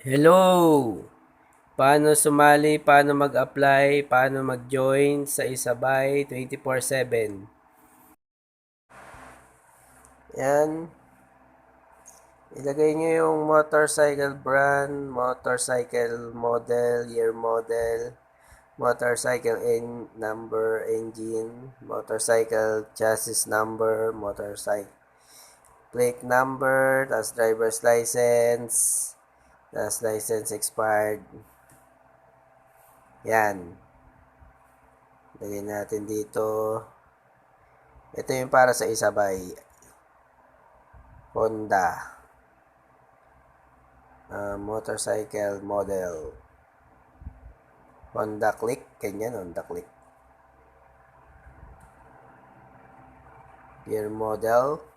Hello! Paano sumali, paano mag-apply, paano mag-join sa Isabay 24-7? Yan. Ilagay nyo yung motorcycle brand, motorcycle model, year model, motorcycle en number, engine, motorcycle chassis number, motorcycle plate number, tas driver's license, tas license expired. Yan. Lagay natin dito. Ito yung para sa Isabay. Honda. Ah, motorcycle model. Honda Click. Ganyan, Honda Click. Year model.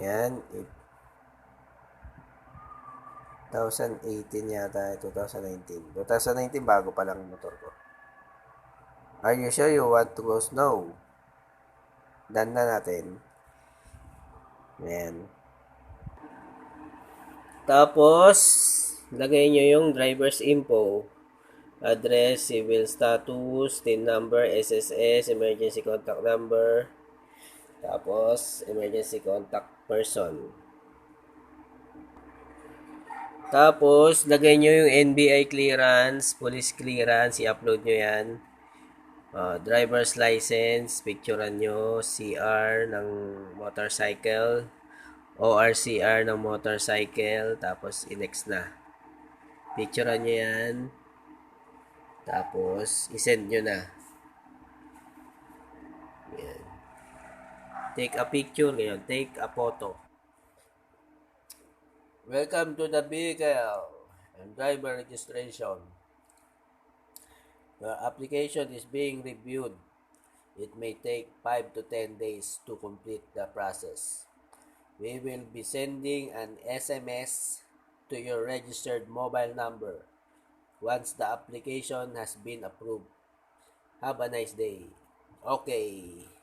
Yan. 2018 yata. 2019. 2019 bago pa lang motor ko. Are you sure you want to go snow? Done na natin. Yan. Tapos, lagay nyo yung driver's info. Address, civil status, TIN number, SSS, emergency contact number. Tapos, emergency contact person. Tapos, lagay nyo yung NBI clearance, police clearance, i-upload nyo yan. Ah, driver's license, picturean nyo, CR ng motorcycle, ORCR ng motorcycle, tapos inex na. Picturean nyo yan. Tapos, isend nyo na. Take a picture, ngayon. Take a photo. Welcome to the vehicle and driver registration. Your application is being reviewed. It may take 5 to 10 days to complete the process. We will be sending an SMS to your registered mobile number once the application has been approved. Have a nice day. Okay.